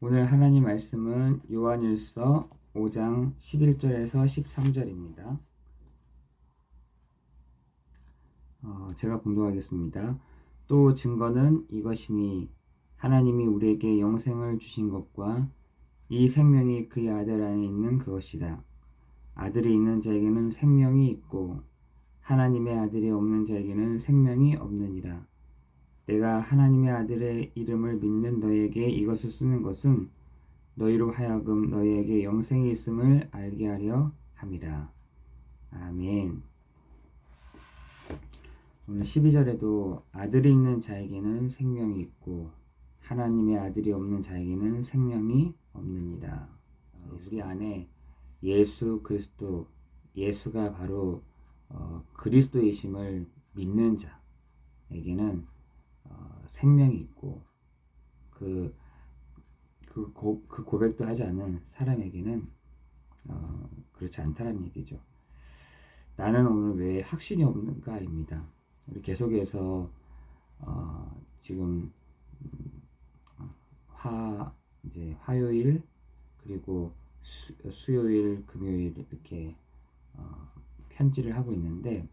오늘 하나님 말씀은 요한일서 5장 11절에서 13절입니다. 어, 제가 봉독하겠습니다. 또 증거는 이것이니 하나님이 우리에게 영생을 주신 것과 이 생명이 그의 아들 안에 있는 그것이다. 아들이 있는 자에게는 생명이 있고 하나님의 아들이 없는 자에게는 생명이 없느니라. 내가 하나님의 아들의 이름을 믿는 너에게 이것을 쓰는 것은 너희로 하여금 너희에게 영생이 있음을 알게 하려 함이라. 아멘. 오늘 12절에도 아들이 있는 자에게는 생명이 있고 하나님의 아들이 없는 자에게는 생명이 없느니라. 어, 우리 안에 예수 그리스도 예수가 바로 어, 그리스도이심을 믿는 자에게는 어, 생명이 있고 그, 그, 고, 그 고백도 하지 않은 사람에게는 어, 그렇지 않다는 얘기죠. 나는 오늘 왜 확신이 없는가입니다. 우리 계속해서 어, 지금 음, 화 이제 화요일 그리고 수, 요일 금요일 이렇게 어, 편지를 하고 있는데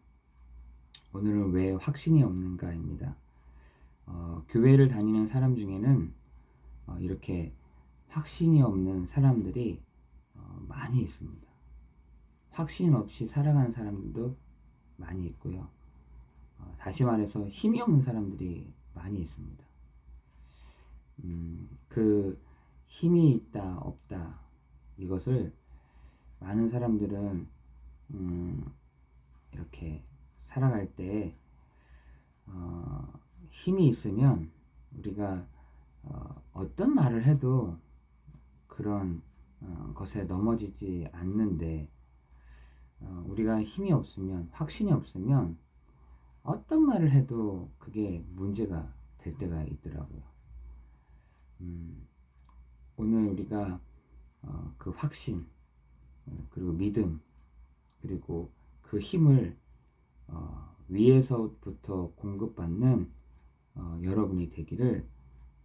오늘은 왜 확신이 없는가입니다. 어, 교회를 다니는 사람 중에는 어, 이렇게 확신이 없는 사람들이 어, 많이 있습니다. 확신 없이 살아가는 사람들도 많이 있고요. 어, 다시 말해서 힘이 없는 사람들이 많이 있습니다. 음, 그 힘이 있다 없다 이것을 많은 사람들은 음, 이렇게 살아갈 때 어, 힘이 있으면 우리가 어, 어떤 말을 해도 그런 어, 것에 넘어지지 않는데 어, 우리가 힘이 없으면 확신이 없으면 어떤 말을 해도 그게 문제가 될 때가 있더라고요. 음, 오늘 우리가 어, 그 확신 어, 그리고 믿음 그리고 그 힘을 어, 위에서부터 공급받는 어, 여러분이 되기를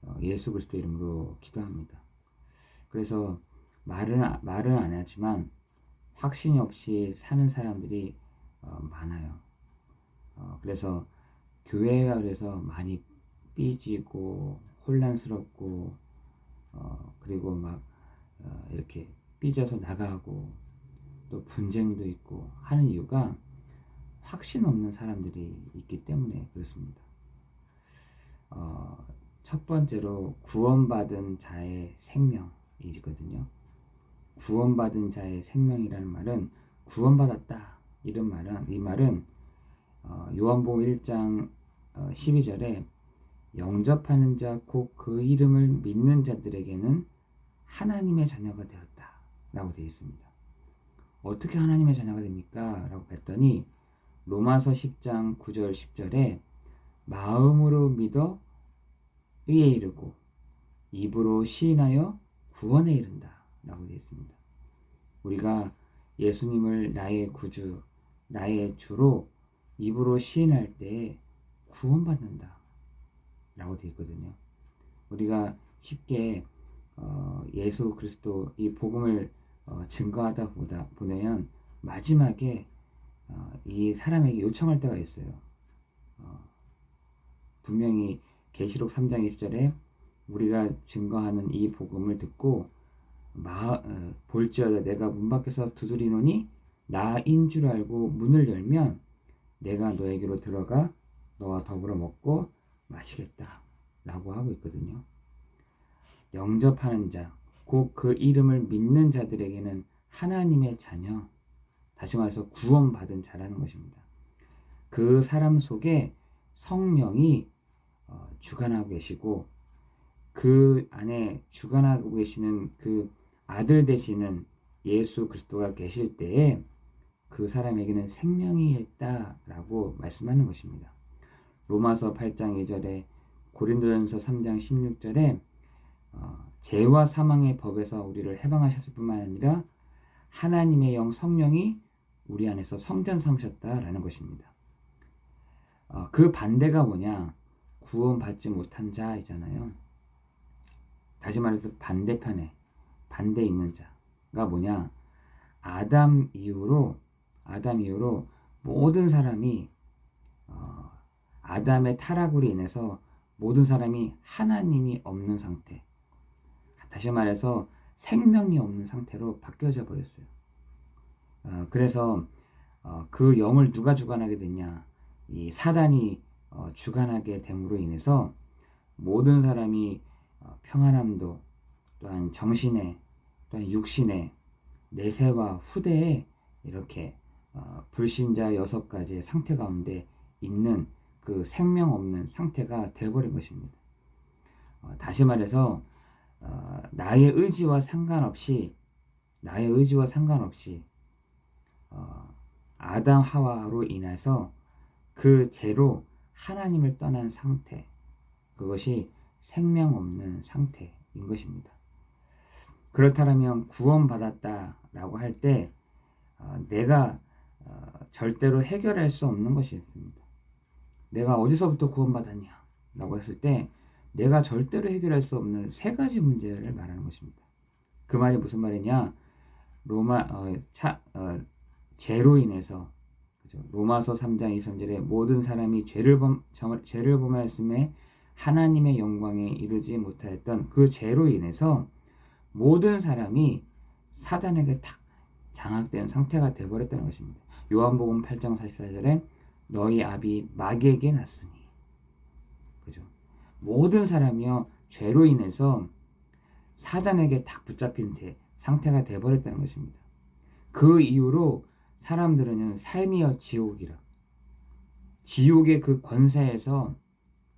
어, 예수 그리스도 이름으로 기도합니다. 그래서 말은 말은 안 하지만 확신이 없이 사는 사람들이 어, 많아요. 어, 그래서 교회가 그래서 많이 삐지고 혼란스럽고 어, 그리고 막 어, 이렇게 삐져서 나가고 또 분쟁도 있고 하는 이유가 확신 없는 사람들이 있기 때문에 그렇습니다. 어, 첫 번째로 구원받은 자의 생명이거든요. 구원받은 자의 생명이라는 말은 구원받았다 이런 말은 이 말은 어, 요한복음 1장 어, 12절에 영접하는 자 곧 그 이름을 믿는 자들에게는 하나님의 자녀가 되었다 라고 되어 있습니다. 어떻게 하나님의 자녀가 됩니까? 라고 봤더니 로마서 10장 9절 10절에 마음으로 믿어 의에 이르고 입으로 시인하여 구원에 이른다 라고 되어 있습니다. 우리가 예수님을 나의 구주, 나의 주로 입으로 시인할 때 구원받는다 라고 되어 있거든요. 우리가 쉽게 어, 예수 그리스도 이 복음을 어, 증거하다 보다 보면 마지막에 어, 이 사람에게 요청할 때가 있어요. 어, 분명히 계시록 3장 1절에 우리가 증거하는 이 복음을 듣고 마, 어, 볼지어다 내가 문 밖에서 두드리노니 나인 줄 알고 문을 열면 내가 너에게로 들어가 너와 더불어 먹고 마시겠다 라고 하고 있거든요. 영접하는 자, 곧 그 이름을 믿는 자들에게는 하나님의 자녀, 다시 말해서 구원받은 자라는 것입니다. 그 사람 속에 성령이 어, 주관하고 계시고 그 안에 주관하고 계시는 그 아들 되시는 예수 그리스도가 계실 때에 그 사람에게는 생명이 있다라고 말씀하는 것입니다. 로마서 8장 2절에 고린도전서 3장 16절에 어, 죄와 사망의 법에서 우리를 해방하셨을 뿐만 아니라 하나님의 영 성령이 우리 안에서 성전 삼으셨다라는 것입니다. 어, 그 반대가 뭐냐? 구원받지 못한 자이잖아요. 다시 말해서 반대편에 반대 있는 자가 뭐냐? 아담 이후로 아담 이후로 모든 사람이 어, 아담의 타락으로 인해서 모든 사람이 하나님이 없는 상태. 다시 말해서 생명이 없는 상태로 바뀌어져 버렸어요. 어, 그래서 어, 그 영을 누가 주관하게 됐냐? 이 사단이 어, 주관하게 됨으로 인해서 모든 사람이 어, 평안함도 또한 정신에 또한 육신에 내세와 후대에 이렇게 어, 불신자 여섯 가지의 상태 가운데 있는 그 생명 없는 상태가 되어버린 것입니다. 어, 다시 말해서 어, 나의 의지와 상관없이 나의 의지와 상관없이 어, 아담 하와로 인해서 그 죄로 하나님을 떠난 상태 그것이 생명 없는 상태인 것입니다. 그렇다면 구원받았다라고 할때 어, 내가 어, 절대로 해결할 수 없는 것이 있습니다. 내가 어디서부터 구원받았냐? 라고 했을 때 내가 절대로 해결할 수 없는 세 가지 문제를 말하는 것입니다. 그 말이 무슨 말이냐? 로마 어, 차, 어, 죄로 인해서 그죠? 로마서 3장 23절에 모든 사람이 죄를 범 죄를 범하였음에 하나님의 영광에 이르지 못하였던 그 죄로 인해서 모든 사람이 사단에게 탁 장악된 상태가 되어버렸다는 것입니다. 요한복음 8장 44절에 너희 아비 마귀에게 났으니 그죠? 모든 사람이요 죄로 인해서 사단에게 탁 붙잡힌 대, 상태가 되어버렸다는 것입니다. 그 이후로 사람들은 삶이여 지옥이라 지옥의 그 권세에서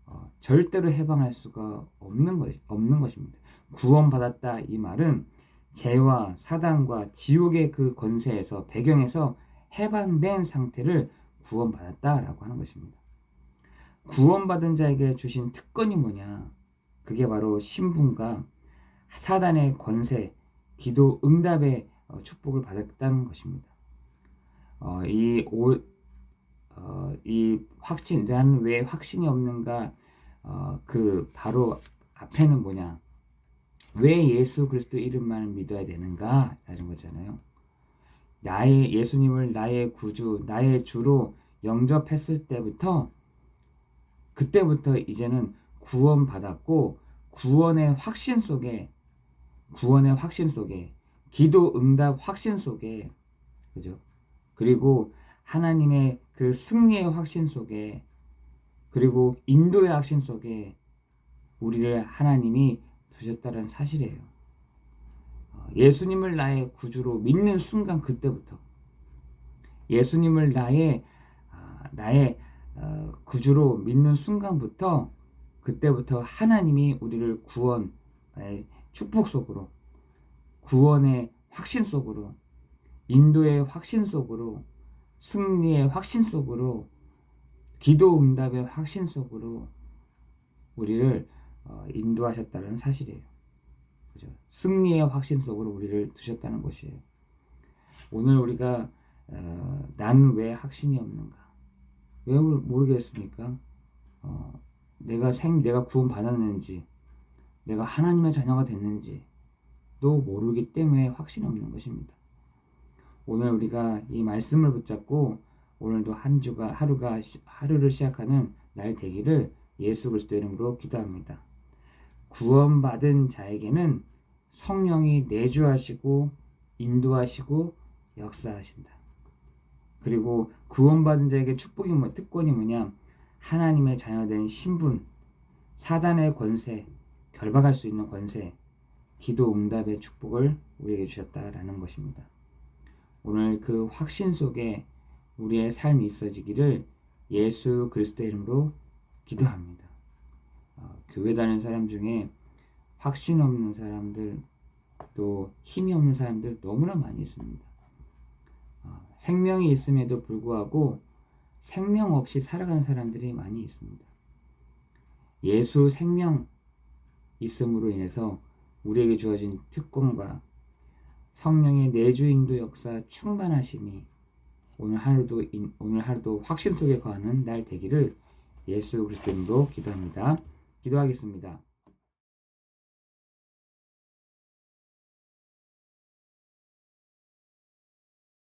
어, 절대로 해방할 수가 없는 것 없는 것입니다. 구원받았다 이 말은 죄와 사단과 지옥의 그 권세에서 배경에서 해방된 상태를 구원받았다라고 하는 것입니다. 구원받은 자에게 주신 특권이 뭐냐? 그게 바로 신분과 사단의 권세, 기도 응답의 어, 축복을 받았다는 것입니다. 어, 이, 오, 어, 이 확신, 나는 왜 확신이 없는가? 어, 그 바로 앞에는 뭐냐? 왜 예수 그리스도 이름만을 믿어야 되는가? 라는 거잖아요. 나의 예수님을 나의 구주, 나의 주로 영접했을 때부터 그때부터 이제는 구원받았고 구원의 확신 속에 구원의 확신 속에 기도 응답 확신 속에 그죠? 그리고 하나님의 그 승리의 확신 속에 그리고 인도의 확신 속에 우리를 하나님이 두셨다는 사실이에요. 어, 예수님을 나의 구주로 믿는 순간 그때부터 예수님을 나의 아, 나의 어, 구주로 믿는 순간부터 그때부터 하나님이 우리를 구원의 축복 속으로 구원의 확신 속으로 인도의 확신 속으로 승리의 확신 속으로 기도 응답의 확신 속으로 우리를 어, 인도하셨다는 사실이에요. 그죠? 승리의 확신 속으로 우리를 두셨다는 것이에요. 오늘 우리가 어, 나는 왜 확신이 없는가? 왜 모르겠습니까? 어, 내가 생 내가 구원 받았는지, 내가 하나님의 자녀가 됐는지 도 모르기 때문에 확신이 없는 것입니다. 오늘 우리가 이 말씀을 붙잡고 오늘도 한 주가 하루가 하루를 시작하는 날 되기를 예수 그리스도 이름으로 기도합니다. 구원받은 자에게는 성령이 내주하시고 인도하시고 역사하신다. 그리고 구원받은 자에게 축복이 뭐 특권이 뭐냐? 하나님의 자녀된 신분, 사단의 권세, 결박할 수 있는 권세, 기도 응답의 축복을 우리에게 주셨다라는 것입니다. 오늘 그 확신 속에 우리의 삶이 있어지기를 예수 그리스도의 이름으로 기도합니다. 어, 교회 다니는 사람 중에 확신 없는 사람들 또 힘이 없는 사람들 너무나 많이 있습니다. 어, 생명이 있음에도 불구하고 생명 없이 살아가는 사람들이 많이 있습니다. 예수 생명 있음으로 인해서 우리에게 주어진 특권과 성령의 내주 인도 역사 충만하심이 오늘 하루도 오늘 하루도 확신 속에 거하는 날 되기를 예수 그리스도로 기도합니다. 기도하겠습니다.